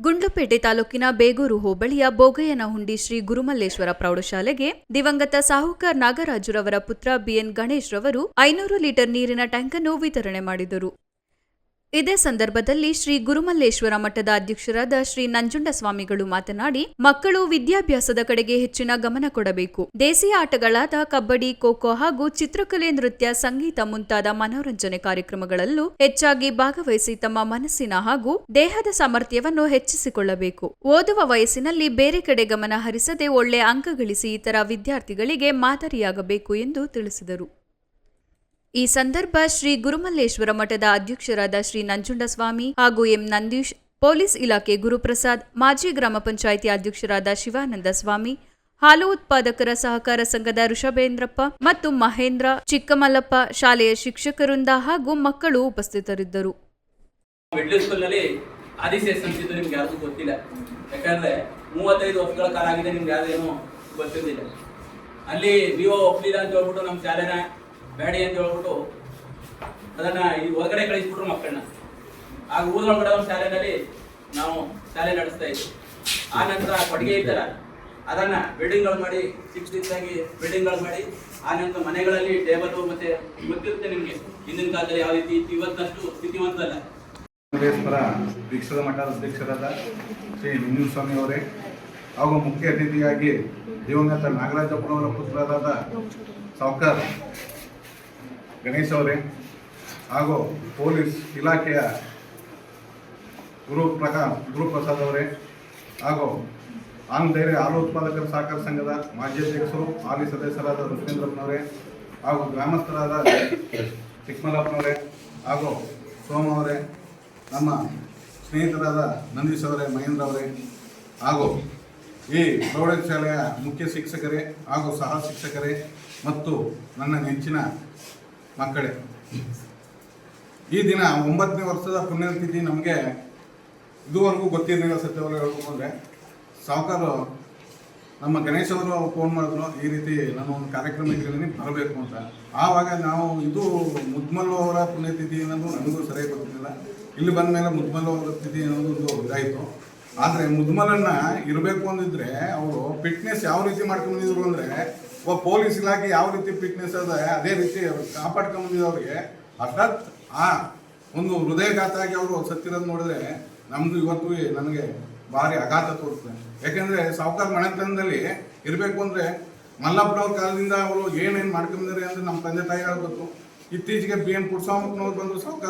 ಗುಂಡ್ಲುಪೇಟೆ ತಾಲೂಕಿನ ಬೇಗೂರು ಹೋಬಳಿಯ ಬೋಗಯ್ಯನಹುಂಡಿ ಶ್ರೀ ಗುರುಮಲ್ಲೇಶ್ವರ ಪ್ರೌಢಶಾಲೆಗೆ ದಿವಂಗತ ಸಾಹುಕಾರ್ ನಾಗರಾಜುರವರ ಪುತ್ರ ಬಿಎನ್ ಗಣೇಶ್ ರವರು ಐನೂರು ಲೀಟರ್ ನೀರಿನ ಟ್ಯಾಂಕನ್ನು ವಿತರಣೆ ಮಾಡಿದರು. ಇದೇ ಸಂದರ್ಭದಲ್ಲಿ ಶ್ರೀ ಗುರುಮಲ್ಲೇಶ್ವರ ಮಠದ ಅಧ್ಯಕ್ಷರಾದ ಶ್ರೀ ನಂಜುಂಡಸ್ವಾಮಿಗಳು ಮಾತನಾಡಿ, ಮಕ್ಕಳು ವಿದ್ಯಾಭ್ಯಾಸದ ಕಡೆಗೆ ಹೆಚ್ಚಿನ ಗಮನ ಕೊಡಬೇಕು. ದೇಸಿಯ ಆಟಗಳಾದ ಕಬ್ಬಡಿ, ಖೋಖೋ ಹಾಗೂ ಚಿತ್ರಕಲೆ, ನೃತ್ಯ, ಸಂಗೀತ ಮುಂತಾದ ಮನೋರಂಜನೆ ಕಾರ್ಯಕ್ರಮಗಳಲ್ಲೂ ಹೆಚ್ಚಾಗಿ ಭಾಗವಹಿಸಿ ತಮ್ಮ ಮನಸ್ಸಿನ ಹಾಗೂ ದೇಹದ ಸಾಮರ್ಥ್ಯವನ್ನು ಹೆಚ್ಚಿಸಿಕೊಳ್ಳಬೇಕು. ಓದುವ ವಯಸ್ಸಿನಲ್ಲಿ ಬೇರೆ ಕಡೆ ಗಮನ ಹರಿಸದೆ ಒಳ್ಳೆ ಅಂಕ ಗಳಿಸಿ ಇತರ ವಿದ್ಯಾರ್ಥಿಗಳಿಗೆ ಮಾದರಿಯಾಗಬೇಕು ಎಂದು ತಿಳಿಸಿದರು. ಈ ಸಂದರ್ಭ ಶ್ರೀ ಗುರುಮಲ್ಲೇಶ್ವರ ಮಠದ ಅಧ್ಯಕ್ಷರಾದ ಶ್ರೀ ನಂಜುಂಡಸ್ವಾಮಿ ಹಾಗೂ ಎಂ ನಂದೀಶ್, ಪೊಲೀಸ್ ಇಲಾಖೆ ಗುರುಪ್ರಸಾದ್, ಮಾಜಿ ಗ್ರಾಮ ಪಂಚಾಯಿತಿ ಅಧ್ಯಕ್ಷರಾದ ಶಿವಾನಂದ ಸ್ವಾಮಿ, ಹಾಲು ಉತ್ಪಾದಕರ ಸಹಕಾರ ಸಂಘದ ಋಷಭೇಂದ್ರಪ್ಪ ಮತ್ತು ಮಹೇಂದ್ರ ಚಿಕ್ಕಮಲ್ಲಪ್ಪ ಶಾಲೆಯ ಶಿಕ್ಷಕರಿಂದ ಹಾಗೂ ಮಕ್ಕಳು ಉಪಸ್ಥಿತರಿದ್ದರು. ಅಲ್ಲಿ ನೀವು ಅಂತ ಹೇಳ್ಬಿಟ್ಟು ನಮ್ಮ ಶಾಲೆನ ಬೇಡಿ ಅಂತ ಹೇಳ್ಬಿಟ್ಟು ಅದನ್ನ ಈ ಹೊರಗಡೆ ಕಳಿಸ್ಬಿಟ್ರು ಮಕ್ಕಳನ್ನ. ಆಗ ಊರೊಳಗಡೆ ಒಂದು ಶಾಲೆಯಲ್ಲಿ ನಾವು ಶಾಲೆ ನಡೆಸ್ತಾ ಇದ್ವಿ. ಆ ನಂತರ ಕೊಡುಗೆ ಇದ್ದಲ್ಲ ಅದನ್ನ ಬಿಲ್ಡಿಂಗ್ಗಳು ಮಾಡಿ ಸಿಕ್ಸ್ ಸಿಕ್ಸ್ ಆಗಿ ಬಿಲ್ಡಿಂಗ್ಗಳು ಮಾಡಿ, ಆ ನಂತರ ಮನೆಗಳಲ್ಲಿ ಟೇಬಲ್ ಮತ್ತೆ ಗೊತ್ತಿರುತ್ತೆ ನಿಮ್ಗೆ, ಹಿಂದಿನ ಕಾಲದಲ್ಲಿ ಯಾವ ರೀತಿ ಇತ್ತು, ಇವತ್ತಷ್ಟು ಸ್ಥಿತಿವಂತಲ್ಲ ದೀಕ್ಷದ ಮಠದ ಅಧ್ಯಕ್ಷರಾದ ಶ್ರೀ ನಂಜುಸ್ವಾಮಿ ಅವರೇ, ಹಾಗೂ ಮುಖ್ಯ ಅತಿಥಿಯಾಗಿ ದಿವಂಗತ ನಾಗರಾಜಪ್ಪನವರ ಪುತ್ರರಾದ ಸಾವ್ಕಾರ್ ಗಣೇಶ್ ಅವರೇ ಹಾಗೂ ಪೊಲೀಸ್ ಇಲಾಖೆಯ ಗುರು ಪ್ರಕಾ ಗುರುಪ್ರಸಾದ್ ಅವರೇ ಹಾಗೂ ಡೈರಿ ಹಾಲು ಉತ್ಪಾದಕರ ಸಹಕಾರ ಸಂಘದ ಮಾಜಿ ಅಧ್ಯಕ್ಷರು ಹಾಲಿ ಸದಸ್ಯರಾದ ರುಚೇಂದ್ರಪ್ಪನವರೇ ಹಾಗೂ ಗ್ರಾಮಸ್ಥರಾದ ಚಿಕ್ಕಮಲ್ಲಪ್ಪನವರೇ ಹಾಗೂ ಸೋಮ ಅವರೇ, ನಮ್ಮ ಸ್ನೇಹಿತರಾದ ನಂದೀಶ್ ಅವರೇ, ಮಹೇಂದ್ರ ಅವರೇ ಹಾಗೂ ಈ ಪ್ರೌಢಶಾಲೆಯ ಮುಖ್ಯ ಶಿಕ್ಷಕರೇ ಹಾಗೂ ಸಹ ಶಿಕ್ಷಕರೇ ಮತ್ತು ನನ್ನ ನೆಚ್ಚಿನ ಮಕ್ಕಳೇ. ಈ ದಿನ ಒಂಬತ್ತನೇ ವರ್ಷದ ಪುಣ್ಯತಿಥಿ ನಮಗೆ ಇದುವರೆಗೂ ಗೊತ್ತಿರಲಿಲ್ಲ ಸತ್ಯವಾಗಿ ಹೇಳ್ಕೊಂಡ್ರೆ ಸಾವುಕಾರು ನಮ್ಮ ಗಣೇಶ್ ಅವರು ಫೋನ್ ಮಾಡಿದ್ರು, ಈ ರೀತಿ ನಾನು ಒಂದು ಕಾರ್ಯಕ್ರಮ ಇಟ್ಟಿದ್ದೀನಿ ಬರಬೇಕು ಅಂತ. ಆವಾಗ ನಾವು ಇದು ಮುದ್ಮಲ್ಲು ಅವರ ಪುಣ್ಯತಿಥಿ ಅನ್ನೋದು ನನಗೂ ಸರಿಯಾಗಿ ಗೊತ್ತಿರಲಿಲ್ಲ. ಇಲ್ಲಿ ಬಂದ ಮೇಲೆ ಮುದ್ಮಲ್ಲು ಅವರ ತಿಥಿ ಅನ್ನೋದು ಒಂದು ಇದಾಯಿತು. ಆದರೆ ಮುದ್ಮಲನ್ನ ಇರಬೇಕು ಅಂದಿದ್ರೆ ಅವರು ಫಿಟ್ನೆಸ್ ಯಾವ ರೀತಿ ಮಾಡ್ಕೊಂಡಿದ್ರು ಅಂದರೆ ಒಬ್ಬ ಪೊಲೀಸ್ ಇಲಾಖೆ ಯಾವ ರೀತಿ ಫಿಟ್ನೆಸ್ ಅದ, ಅದೇ ರೀತಿ ಕಾಪಾಡ್ಕೊಂಬಂದಿದ್ದವ್ರಿಗೆ ಹಠಾತ್, ಆ, ಒಂದು ಹೃದಯಘಾತ ಆಗಿ ಅವರು ಸತ್ತಿರೋದು ನೋಡಿದ್ರೆ ನಮ್ದು ಇವತ್ತು ನನಗೆ ಭಾರಿ ಆಘಾತ ತೋರಿಸ್ತದೆ ಯಾಕೆಂದ್ರೆ ಸಾವುಕಾರ ಮನೆತನದಲ್ಲಿ ಇರಬೇಕು ಅಂದ್ರೆ ಮಲ್ಲಪ್ಪನವ್ರ ಕಾಲದಿಂದ ಅವರು ಏನೇನು ಮಾಡ್ಕೊಂಡಿದ್ದಾರೆ ಅಂದ್ರೆ ನಮ್ಮ ತಂದೆ ತಾಯಿ ಗೊತ್ತು ಇತ್ತೀಚೆಗೆ ಬಿ ಎನ್ ಪುಟ್ಸ್ವಾಮಪ್ಪನವ್ರು ಬಂದು ಸಾವುಕಾರ